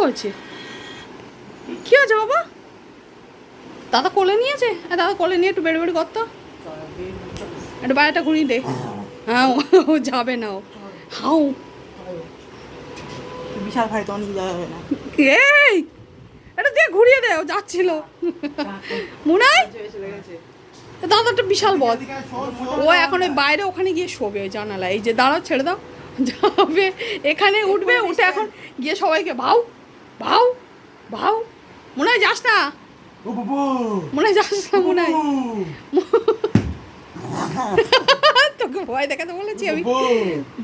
হয়েছে? কি হয়েছে বাবা? দাদা কোলে নিয়েছে? হ্যাঁ দাদা কোলে নিয়ে একটু বেড়ে বেড়ে করতো একটু বাইরেটা ঘুরিয়ে দে। হ্যাঁ ও- যাবে না ও। হাউ। বিশাল ভাই তো অনেক যাবে না। এই এটা দিয়ে ঘুরিয়ে দে ও যাচ্ছিল। মুনাই? গেছে দাদাটা বিশাল বদ। ও এখন ওই বাইরে ওখানে গিয়ে শোবে জানালা এই যে দাঁড়াও ছেড়ে দাও। যাবে। এখানে উঠবে উঠে এখন গিয়ে সবাইকে ভাও ভাও ভাও মনে হয় যাস না। মনে হয় যাস না মনে হয়। তোকে ভয় দেখাতে বলেছি আমি।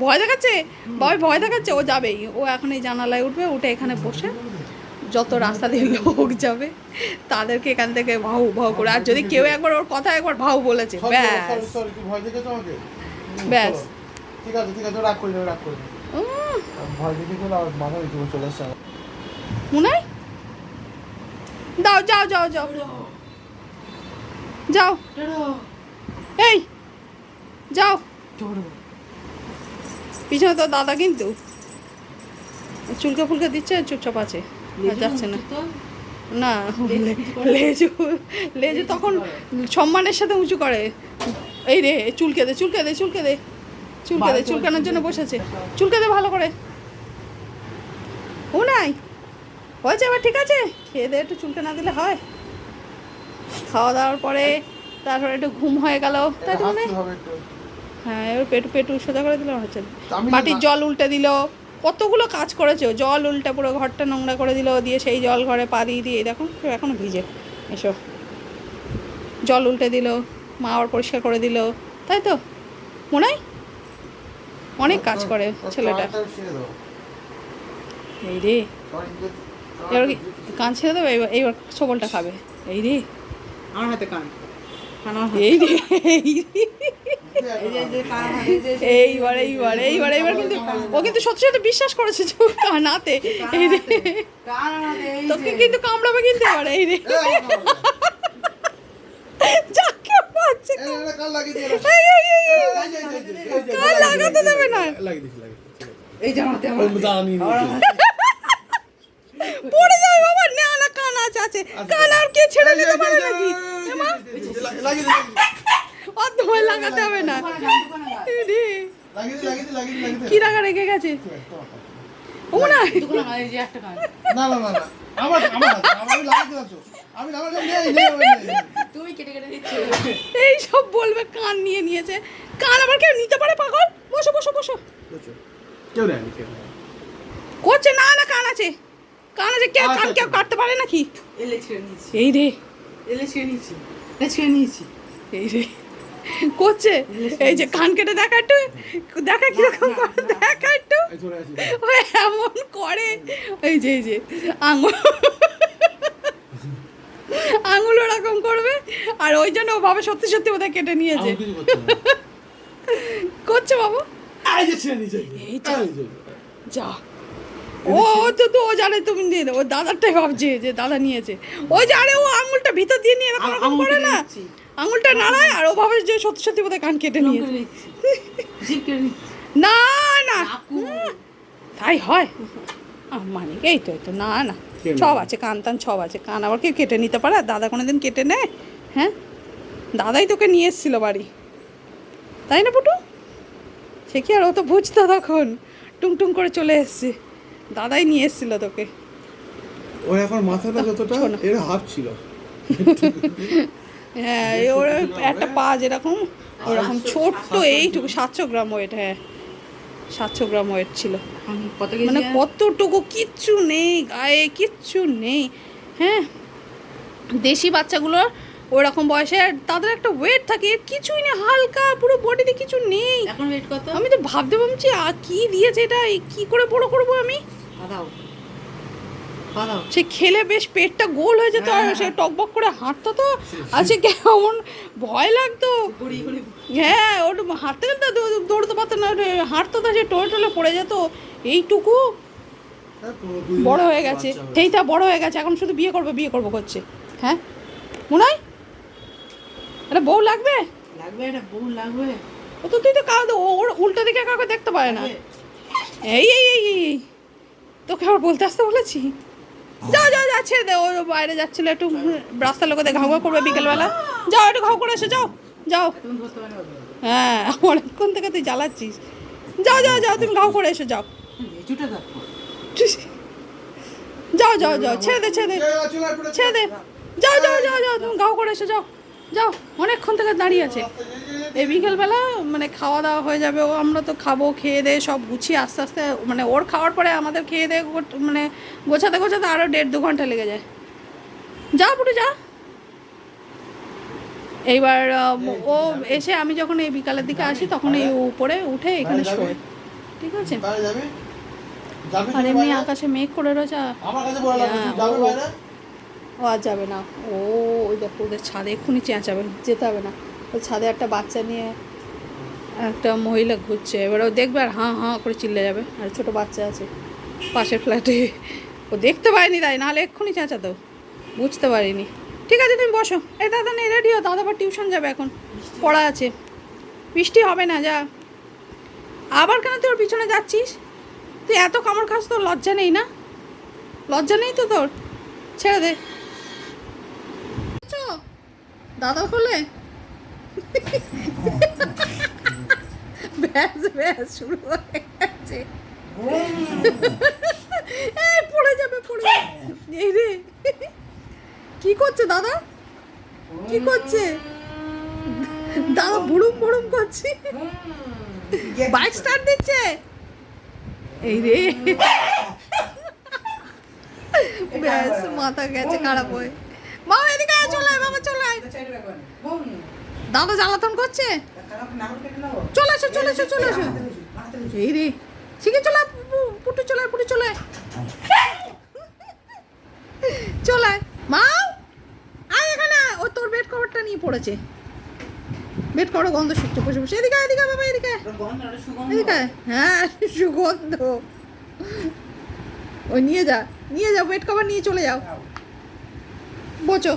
ভয় দেখাচ্ছে? ভয় ভয় দেখাচ্ছে ও যাবেই। ও এখন এই জানালায় উঠবে উঠে এখানে বসে যত রাস্তা দিয়ে লোক যাবে তাদেরকে এখান থেকে ভাউ ভাউ করে। আর যদি কেউ একবার ওর কথা একবার ভাউ বলেছে ব্যাস। ব্যাস। ঠিক আছে ঠিক আছে রাগ করি রাগ করি ভয় মাথা চলে আসছে। মনে হয়? দাও যাও যাও যাও। যাও। এই যাও। পিছনে তো দাদা কিন্তু। চুলকে ফুলকে দিচ্ছে চুপচাপ আছে। যাচ্ছে না। না লেজু লেজু তখন সম্মানের সাথে উঁচু করে। এই রে চুলকে দে চুলকে দে চুলকে দে। চুলকে দে চুলকানোর জন্য বসেছে। চুলকে দে ভালো করে ও নাই হয়েছে এবার ঠিক আছে? খেয়ে দিয়ে একটু চুলকে না দিলে হয়। খাওয়া দাওয়ার পরে তারপরে একটু ঘুম হয়ে গেল। তাই তো মনে? হয়? এবার পেটু পেটু সোজা করে দিলে হচ্ছে। মাটির জল উল্টে দিল। কতগুলো কাজ করেছে জল উল্টে পুরো ঘরটা নোংরা করে দিল দিয়ে সেই জল ঘরে পা দিয়ে দিয়ে এই দেখো কেউ এখনও ভিজে। এসো। জল উল্টে দিল মা আবার পরিষ্কার করে দিল। তাই তো? মনে হয়? অনেক কাজ করে ছেলেটা। এই রে। এবার কান ছেড়ে দেবে? এইবার এইবার সবলটা খাবে। এই রে। আমার হাতে কান। এই রে এইবার এইবার কিন্তু ও কিন্তু সত্যি বিশ্বাস করেছে কানাতে এই রে। তোকে কিন্তু কামড়াবে কিনতে পারে এই রে। যাকে লাগাতে দেবে না। এই আমার পড়ে যাবে বাবা না না কান আছে আছে কান আর কে ছেড়ে দিতে পারে নাকি অত ভয় লাগাতে হবে না কি রাখা রেখে গেছে এই সব বলবে কান নিয়ে নিয়েছে কান আবার কেউ নিতে পারে পাগল বসো বসো বসো করছে না না কান আছে কান আছে কেউ কান কেউ কাটতে পারে নাকি? এই রে। এই রে। করছে? এই যে কান কেটে দেখা একটু। দেখা কীরকম করে দেখা একটু। ও এমন করে। এই যে এই যে আঙুল। আঙুল ওরকম করবে। আর ওই জন্য ও ভাবে সত্যি সত্যি ওদের কেটে নিয়েছে। করছে বাবু? এই যে। ও ও তো তো ও জানে তুমি নিয়ে ও দাদারটাই ভাবছে যে দাদা নিয়েছে। ওই যে আরে ও আঙুলটা ভিতর দিয়ে নিয়ে এরকম এরকম করে না। আঙুলটা নাড়ায় আর ও ভাবে যে সত্যি সত্যি বোধহয় কান কেটে নিচ্ছি না না। তাই হয়। মানে এই তো তো না না। সব আছে কান টান সব আছে। কান আবার কেউ কেটে নিতে পারে? আর দাদা কোনোদিন কেটে নেয়? হ্যাঁ? দাদাই তোকে নিয়ে এসেছিল বাড়ি। তাই না পুটু? সে কি আর ও তো বুঝতো তখন? টুং করে চলে এসছে। দাদাই নিয়ে এসেছিল তোকে। ওর এখন মাথাটা যতটা। এর হাফ ছিল। হ্যাঁ ওর একটা পা যেরকম ওরকম ছোট্ট এইটুকু সাতশো গ্রাম ওয়েট হ্যাঁ। সাতশো গ্রাম ওয়েট ছিল। মানে কতটুকু কিচ্ছু নেই গায়ে কিচ্ছু নেই হ্যাঁ। দেশি বাচ্চাগুলোর ওরকম বয়সে তাদের একটা ওয়েট থাকে এর কিছুই নেই হালকা পুরো বডিতে কিছু নেই। এখন ওয়েট কত? আমি তো ভাবতে ভাবছি আর কি দিয়েছে এটা কি করে বড় করব আমি? দাদাও সে খেলে বেশ পেটটা গোল হয়ে যেত আর হ্যাঁ, সে টকবক করে হাঁটতো তো। আছে কেমন ভয় লাগতো। হ্যাঁ ওটা হাঁটতে তো দৌড়তে পারতো না হাঁটতো তো সে টোলে টোলে পড়ে যেত। এইটুকু বড় হয়ে গেছে। হয়েছে। সেইটা বড় হয়ে গেছে। এখন শুধু বিয়ে করবে বিয়ে করব করছে। হ্যাঁ? মনে হয় এটা বউ লাগবে? লাগবে এটা বহু লাগবে। ও তো তুই তো কাউ ওর উল্টো দিকে কাউকে দেখতে পারে না। এই এই এই এই। তোকে আবার বলতে আসতে বলেছি? যা যাও যা, ছেড়ে দে। ও বাইরে যাচ্ছিল, একটু রাস্তার লোকেতে ঘাউ করবে বিকেলবেলা। যাও, একটু ঘাউ করে এসে, যাও যাও। হ্যাঁ অনেকক্ষণ থেকে তুই জ্বালাচ্ছিস। যাও যাও যাও, তুমি ঘাউ করে এসে, যাও। যাও যাও যাও, ছেড়ে দে ছেড়ে দে ছেড়ে দে। যাও যাও যাও যাও, তুমি ঘাউ করে এসে, যাও যাও, অনেকক্ষণ থেকে দাঁড়িয়ে আছে। এই বিকেলবেলা মানে খাওয়া দাওয়া হয়ে যাবে ও আমরা তো খাব খেয়ে দিয়ে সব গুছিয়ে আস্তে আস্তে মানে ওর খাওয়ার পরে আমাদের খেয়ে দিয়ে মানে গোছাতে গোছাতে আরও দেড় দু ঘণ্টা লেগে যায়। যা পুটু যা। এইবার ও এসে আমি যখন এই বিকালের দিকে আসি তখন এই উপরে উঠে এখানে শোয়। ঠিক আছে? আর এমনি আকাশে মেঘ করে রয়েছে হ্যাঁ, ও আর যাবে না। ও ওই দেখো ওদের ছাদে এক্ষুনি চেঁচাবে যেতে হবে না। ওই ছাদে একটা বাচ্চা নিয়ে একটা মহিলা ঘুরছে। এবার ও দেখবে আর হাঁ হাঁ করে চিল্লে যাবে। আর ছোট বাচ্চা আছে পাশের ফ্ল্যাটে ও দেখতে পায়নি তাই নাহলে এক্ষুনি চেঁচাতো। বুঝতে পারিনি। ঠিক আছে তুমি বসো। এই দাদা নেই রেডি দাদা আবার টিউশন যাবে এখন। পড়া আছে। বৃষ্টি হবে না যা। আবার কেন তুই ওর পিছনে যাচ্ছিস? তুই এত কামড় খাস তোর লজ্জা নেই না? লজ্জা নেই তো তোর? ছেড়ে দে। দাদা বলে ব্যাস ব্যাস শুরু হয়ে গেছে। পড়ে যাবে পড়ে। এই রে। কি করছে দাদা? কি করছে? দাদা বুড়ুম বুড়ুম করছে। বাইক স্টার্ট দিচ্ছে। এই রে। ব্যাস মাথা গেছে খারাপ হয়ে। বাবা এদিকে চলে বাবা চলে দাদা জ্বালাতন করছে? চলে এসো চলে এসো চলে এসো এই রে, শিখে চলে পুটু চলে পুটু চলে চলে। মাও আয় এখানে ও তোর বেড কভারটা নিয়ে পড়েছে। বেড কভার গন্ধ শুকছে, বসে বসে। এদিকে এদিকে বাবা, এদিকে। এদিকে। হ্যাঁ সুগন্ধ। ওই নিয়ে যা, নিয়ে যাও বেড কভার নিয়ে চলে যাও। বোঝো